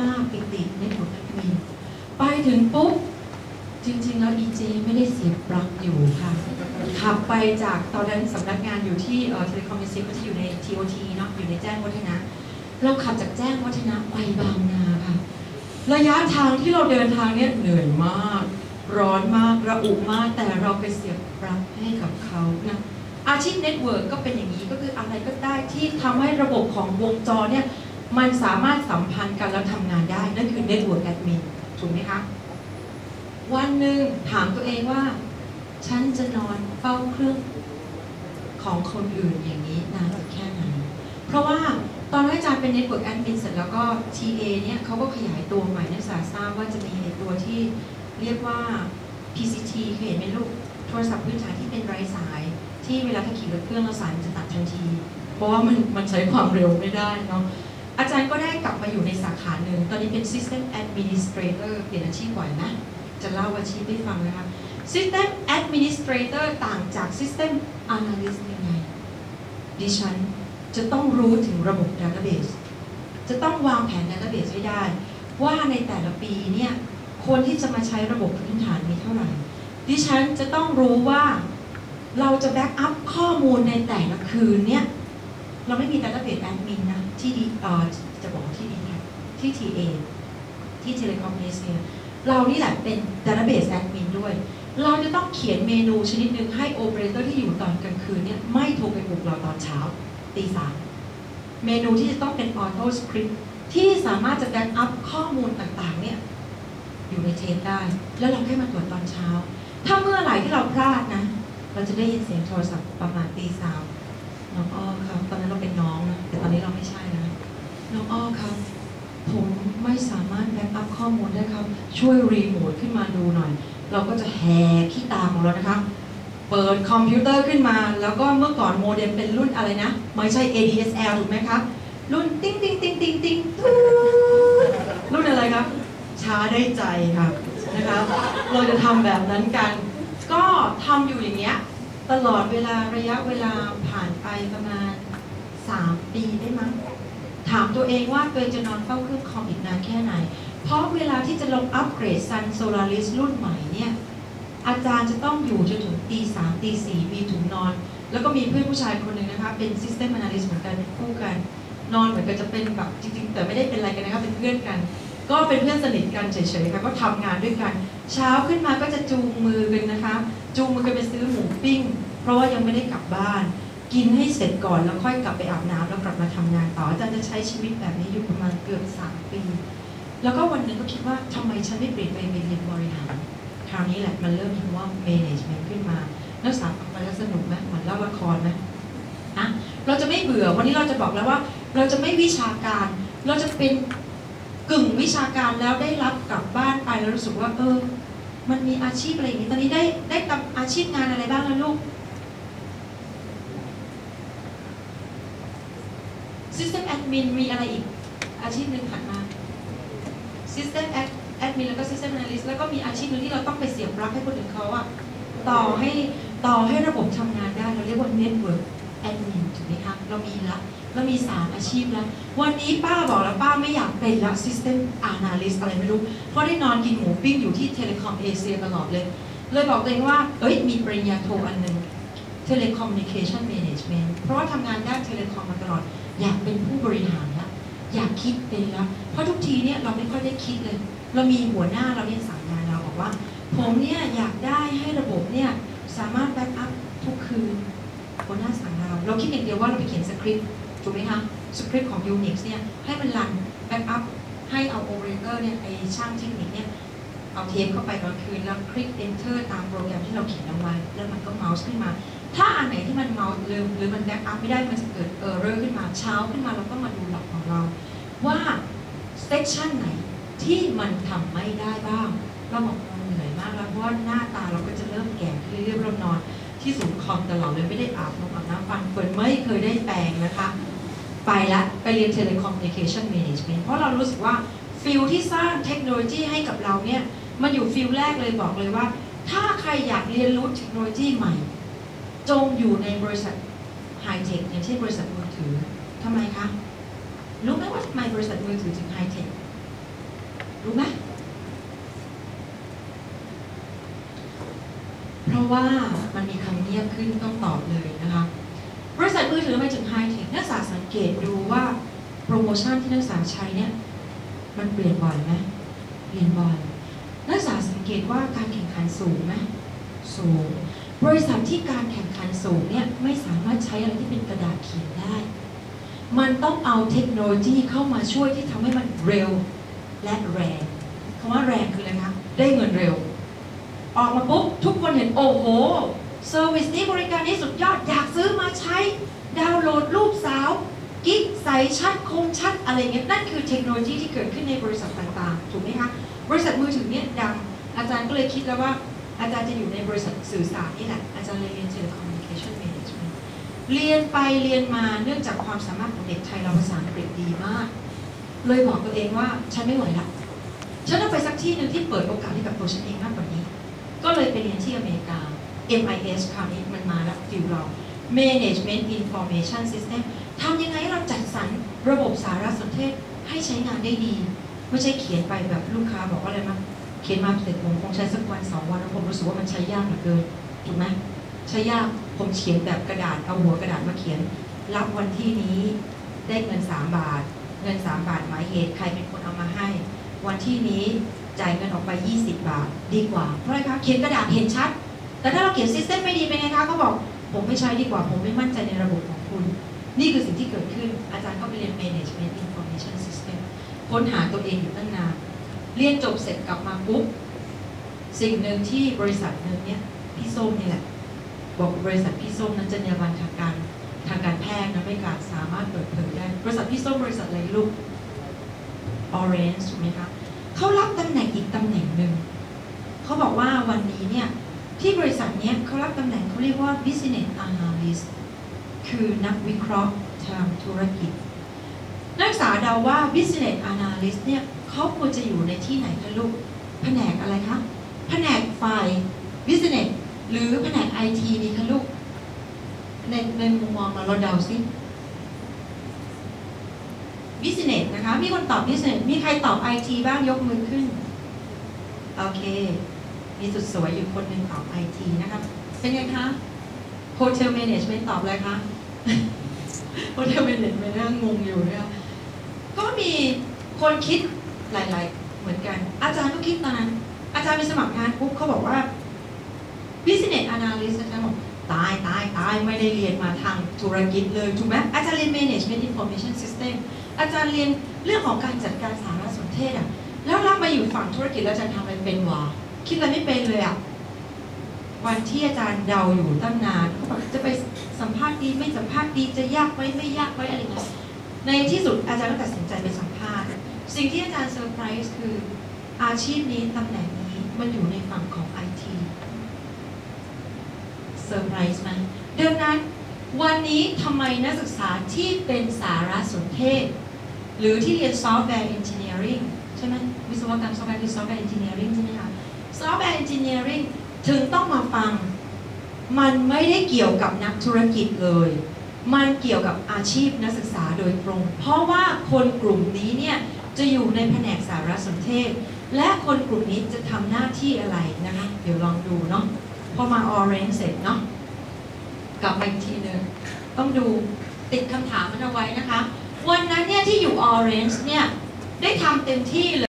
มากปิติในผลแอดมินไปถึงปุ๊บ จริงๆ แล้วอีเจไม่ได้เสียบปลั๊กอยู่ค่ะ ขับไปจากตอนนั้นสำนักงานอยู่ที่เอ่อเทเลคอมมิวสิก็จะอยู่ใน TOT เนาะอยู่ในแจ้งวัฒนะ เราขับจากแจ้งวัฒนะไปบางนาค่ะ ระยะทางที่เราเดินทางเนี่ยเหนื่อยมาก ร้อนมากระอุมากแต่เราไปเสียบปลั๊กให้กับเขานะอาชีพเน็ตเวิร์กก็เป็นอย่างนี้ก็คืออะไรก็ได้ที่ทำให้ระบบของวงจรเนี่ย มันสามารถสัมพันธ์กันแล้วทำงานได้ นั่นคือเน็ตเวิร์กแอดมินถูกไหมคะ วันหนึ่งถามตัวเองว่า ฉันจะนอนเฝ้าเครื่องของคนอื่นอย่างนี้นานสักแค่ไหน เพราะว่าตอนที่อาจารย์เป็นเน็ตเวิร์กแอดมินเสร็จแล้วก็ TA เนี่ยเขาก็ขยายตัวใหม่นักศึกษาทราบว่าจะมีตัวที่เรียกว่า PCT เคยเห็นไหมลูก โทรศัพท์พื้นฐานที่เป็นไร้สาย ที่เวลาถ้าขี่รถเครื่องแล้วสายมันจะตัดทันที เพราะว่ามันมันใช้ความเร็วไม่ได้เนาะ อาจารย์ก็ได้กลับมาอยู่ในสาขาหนึ่ง ตอนนี้เป็น System Administrator เปลี่ยนอาชีพบ่อยนะ จะเล่าอาชีพให้ฟังนะคะ System Administrator ต่างจาก System Analyst ยังไง ดิฉันจะต้องรู้ถึงระบบ Database จะต้องวางแผน Database ให้ได้ ว่าในแต่ละปีเนี่ย คนที่จะมาใช้ระบบพื้นฐานมีเท่าไหร่ ดิฉันจะต้องรู้ว่าเราจะแบ็กอัพข้อมูลในแต่ละคืนเนี่ย เราไม่มี Database Admin นนะที่ดีเออจะบอกที่ดีค่ะที่ TA ที่ Telecom Asia เรานี่แหละเป็น Database Admin ด้วย เราจะต้องเขียนเมนูชนิดหนึ่งให้โอเปอเรเตอร์ที่อยู่ตอนกลางคืนเนี่ยไม่โทรไปปลุกเราตอนเช้าตีสามเมนูที่จะต้องเป็นออโต้สคริปที่สามารถจะแบ็กอัพข้อมูลต่างๆเนี่ยอยู่ในเทปได้ แล้วเราแค่มาตรวจตอนเช้า ถ้าเมื่อไหร่ที่เราพลาดนะ เราจะได้ยินเสียงโทรศัพท์ประมาณตีสาม น้องอ้อครับ ตอนนั้นเราเป็นน้องนะแต่ตอนนี้เราไม่ใช่นะน้องอ้อครับ ผมไม่สามารถแบ็กอัพข้อมูลได้ครับ ช่วยรีโมทขึ้นมาดูหน่อย เราก็จะแหกขี้ตาของเรานะคะเปิดคอมพิวเตอร์ขึ้นมา แล้วก็เมื่อก่อนโมเด็มเป็นรุ่นอะไรนะ ไม่ใช่ ADSL ถูกไหมครับ รุ่นติ๊งติ๊งติ๊งติ๊งติ๊งรุ่นอะไรครับ ช้าได้ใจครับนะคะเราจะทำแบบนั้นกัน ก็ทำอยู่อย่างเงี้ย ตลอดเวลาระยะเวลาผ่าน ปประมาณ 3 ปีได้มั้งถามตัวเองว่าตัวเองจะนอนเฝ้าเครื่องคอมอีกนานแค่ไหน เพราะเวลาที่จะลงอัปเกรด Sun Solaris รุ่นใหม่เนี่ย อาจารย์จะต้องอยู่จนถึงตีสามตีสี่มีถุงนอน แล้วก็มีเพื่อนผู้ชายคนหนึ่งนะคะ เป็น System Analyst เหมือนกันคู่กัน นอนเหมือนกันจะเป็นแบบจริง ๆ แต่ไม่ได้เป็นอะไรกันนะคะเป็นเพื่อนกัน ก็เป็นเพื่อนสนิทกันเฉยๆค่ะก็ทำงานด้วยกัน เช้าขึ้นมาก็จะจูงมือกันนะคะ จูงมือกันไปซื้อหมูปิ้ง เพราะว่ายังไม่ได้กลับบ้าน กินให้เสร็จก่อนแล้วค่อยกลับไปอาบน้ำแล้วกลับมาทำงานต่ออาจารย์จะใช้ชีวิตแบบนี้อยู่ประมาณเกือบสามปี แล้วก็วันหนึ่งก็คิดว่าทำไมฉันไม่เปลี่ยนไปเป็นเรียนบริหารคราวนี้แหละมันเริ่มมีคำว่า management ขึ้นมานักศึกษาฟังไปแล้วสนุกไหมเหมือนเล่าละครไหมอะเราจะไม่เบื่อวันนี้เราจะบอกแล้วว่า เราจะไม่วิชาการ เราจะเป็นกึ่งวิชาการแล้วได้รับกลับบ้านไปแล้วรู้สึกว่าเออ มันมีอาชีพอะไรอย่างนี้ตอนนี้ได้ได้ทำอาชีพงานอะไรบ้างแล้วลูก System Admin มีอะไรอีกอาชีพหนึ่งถัดมา System Ad- Admin แล้วก็ System Analyst แล้วก็มีอาชีพหนึ่งที่เราต้องไปเสียบปลั๊กให้คนอื่นเขาอะต่อให้ต่อให้ระบบทำงานได้เราเรียกว่า Network Admin ถูกไหมคะเรามีละเรามีสามอาชีพแล้ววันนี้ป้าบอกแล้วป้าไม่อยากเป็นละ System Analyst อะไรไม่รู้ เพราะได้นอนกินหมูปิ้งอยู่ที่ Telecom Asia ตลอดเลย เลยบอกตัวเองว่าเอ้ยมีปริญญาโทอันหนึ่ง Telecommunication Management เพราะว่าทำงานด้านเทเลคอมมาตลอด อยากเป็นผู้บริหารละอยากคิดเป็นละเพราะทุกทีเนี่ยเราไม่ค่อยได้คิดเลย เรามีหัวหน้าเราเนี่ยสั่งงานเราบอกว่า ผมเนี่ยอยากได้ให้ระบบเนี่ยสามารถแบ็กอัพทุกคืนหัวหน้าสั่งเราเราคิดอย่างเดียวว่าเราไปเขียนสคริปต์ถูกไหมคะสคริปต์ของ Unix เนี่ยให้มันรันแบ็กอัพให้เอาโอเรเตอร์เนี่ยไอช่างเทคนิคเนี่ยเอาเทปเข้าไปตอนคืนแล้วคลิก enter ตามโปรแกรมที่เราเขียนเอาไว้ แล้วมันก็เมาส์ขึ้นมา ถ้าอันไหนที่มันเมาลืมหรือมันแบ็กอัพไม่ได้มันจะเกิดเออร์เรอร์ขึ้นมาเช้าขึ้นมาเราก็มาดูหลักของเรา ว่าเซกชันไหนที่มันทำไม่ได้บ้าง เราบอกเราเหนื่อยมากแล้วเพราะว่าหน้าตาเราก็จะเริ่มแก่ขึ้นเรื่อยๆเรานอน ที่ศูนย์คอมตลอดเลยไม่ได้อาบน้ำอาบน้ำฟันเฟิร์นไม่เคยได้แปรงนะคะ ไปละไปเรียน Telecommunication Management เพราะเรารู้สึกว่าฟิลที่สร้างเทคโนโลยีให้กับเราเนี่ยมันอยู่ฟิลแรกเลยบอกเลยว่า ถ้าใครอยากเรียนรู้เทคโนโลยีใหม่ จงอยู่ในบริษัทไฮเทคอย่างเช่นบริษัทมือถือทำไมคะรู้ไหมว่าทำไมบริษัทมือถือถึงไฮเทครู้ไหมเพราะว่ามันมีคำเงียบขึ้นต้องตอบเลยนะคะบริษัทมือถือไม่ถึงไฮเทคนักศึกษาสังเกตดูว่าโปรโมชั่นที่นักศึกษาใช้เนี่ยมันเปลี่ยนบ่อยไหมเปลี่ยนบ่อยนักศึกษาสังเกตว่าการแข่งขันสูงไหมสูง บริษัทที่การแข่งขันสูงเนี่ยไม่สามารถใช้อะไรที่เป็นกระดาษเขียนได้ มันต้องเอาเทคโนโลยีเข้ามาช่วยที่ทำให้มันเร็วและแรงคำว่าแรงคืออะไรคะได้เงินเร็ว ออกมาปุ๊บทุกคนเห็นโอ้โหเซอร์วิสนี้บริการนี้สุดยอดอยากซื้อมาใช้ ดาวน์โหลดรูปสาวกิ๊กใสชัดคมชัดอะไรเงี้ยนั่นคือเทคโนโลยีที่เกิดขึ้นในบริษัทต่างๆ ถูกไหมคะ บริษัทมือถือเนี่ยดังอาจารย์ก็เลยคิดแล้วว่า อาจารย์จะอยู่ในบริษัทสื่อสารนี่แหละ อาจารย์เลยเรียน telecommunication management เรียนไปเรียนมาเนื่องจากความสามารถของเด็กไทยเราภาษาอังกฤษดีมาก เลยบอกตัวเองว่าฉันไม่ไหวละฉันต้องไปสักที่หนึ่งที่เปิดโอกาสให้กับตัวฉันเองมากกว่านี้ ก็เลยไปเรียนที่อเมริกา MIS คราวนี้มันมาแล้วฟิวเรา Management Information System ทำยังไงเราจัดสรรระบบสารสนเทศให้ใช้งานได้ดี ไม่ใช่เขียนไปแบบลูกค้าบอกว่าอะไรมั้ง เขียนมาเสร็จผมคงใช้สักวันสองวันแล้วผมรู้สึกว่ามันใช้ยากเหลือเกินถูกไหมใช้ยากผมเขียนแบบกระดาษเอาหัวกระดาษมาเขียน รับวันที่นี้ได้เงิน3บาท เงิน3บาทหมายเหตุใครเป็นคนเอามาให้ วันที่นี้จ่ายเงินออกไป 20 บาท ดีกว่า เพราะอะไรคะเขียนกระดาษเห็นชัด แต่ถ้าเราเขียนซิสเต็มไม่ดีเป็นไงคะเขาบอกผมไม่ใช้ดีกว่า ผมไม่มั่นใจในระบบของคุณ นี่คือสิ่งที่เกิดขึ้นอาจารย์ก็ไปเรียน Management Information System ค้นหาตัวเองอยู่ตั้งนาน เรียนจบเสร็จกลับมาปุ๊บสิ่งหนึ่งที่บริษัทหนึ่งเนี่ยพี่ส้มนี่แหละบอกบริษัทพี่ส้มนั้นจะเนรบันทางการทางการแพทย์นะไม่การสามารถเปิดเผยได้บริษัทพี่ส้มบริษัทอะไรลูก Orange ถูกไหมคะเขารับตำแหน่งอีกตำแหน่งหนึ่งเขาบอกว่าวันนี้เนี่ยที่บริษัทเนี้ยเขารับตำแหน่งเขาเรียกว่า business analyst คือนักวิเคราะห์ทางธุรกิจ นักศึกษาเดาว่า business analyst เนี่ย เขาควรจะอยู่ในที่ไหนคะลูก แผนกอะไรคะ แผนกฝ่าย business หรือแผนก IT ดีคะลูก ในในมุมมองเราเราเดาซิ business นะคะ มีคนตอบ business มีใครตอบ IT บ้างยกมือขึ้น โอเค มีสุดสวยอยู่คนหนึ่งตอบ IT นะครับเป็นไงคะ Hotel Management ตอบอะไรคะ Hotel Management นั่งงงอยู่เนี่ยก็มีคนคิด หลาย ๆ เหมือนกัน อาจารย์ก็คิดตอนนั้นอาจารย์ไปสมัครงานปุ๊บเขาบอกว่า Business Analyst อาจารย์บอกตายตายตายไม่ได้เรียนมาทางธุรกิจเลยถูกไหมอาจารย์เรียน Management Information System อาจารย์เรียนเรื่องของการจัดการสารสนเทศอะแล้วรับมาอยู่ฝั่งธุรกิจแล้วอาจารย์ทำอะไรเป็นวะคิดอะไรไม่เป็นเลยอะวันที่อาจารย์เดาอยู่ตั้งนานเขาบอกจะไปสัมภาษณ์ดีไม่สัมภาษณ์ดีจะยากไหมไม่ยากไหมอะไรเงี้ยในที่สุดอาจารย์ก็ตัดสินใจไปสัมภาษณ์ สิ่งที่อาจารย์เซอร์ไพรส์คืออาชีพนี้ตำแหน่งนี้มันอยู่ในฝั่งของไอทีเซอร์ไพรส์ไหมดังนั้นวันนี้ทำไมนักศึกษาที่เป็นสารสนเทศ หรือที่เรียนซอฟต์แวร์เอนจิเนียริงใช่ไหมวิศวกรรมซอฟต์แวร์คือซอฟต์แวร์เอนจิเนียริงใช่ไหมคะซอฟต์แวร์เอนจิเนียริงถึงต้องมาฟัง มันไม่ได้เกี่ยวกับนักธุรกิจเลย มันเกี่ยวกับอาชีพนักศึกษาโดยตรง เพราะว่าคนกลุ่มนี้เนี่ย จะอยู่ในแผนกสารสนเทศ และคนกลุ่มนี้จะทำหน้าที่อะไรนะคะ เดี๋ยวลองดูเนาะพอมาออเรนจ์เสร็จเนาะกลับมาอีกทีหนึ่งต้องดูติดคำถามมันเอาไว้นะคะ วันนั้นเนี่ยที่อยู่ออเรนจ์เนี่ยได้ทำเต็มที่เลย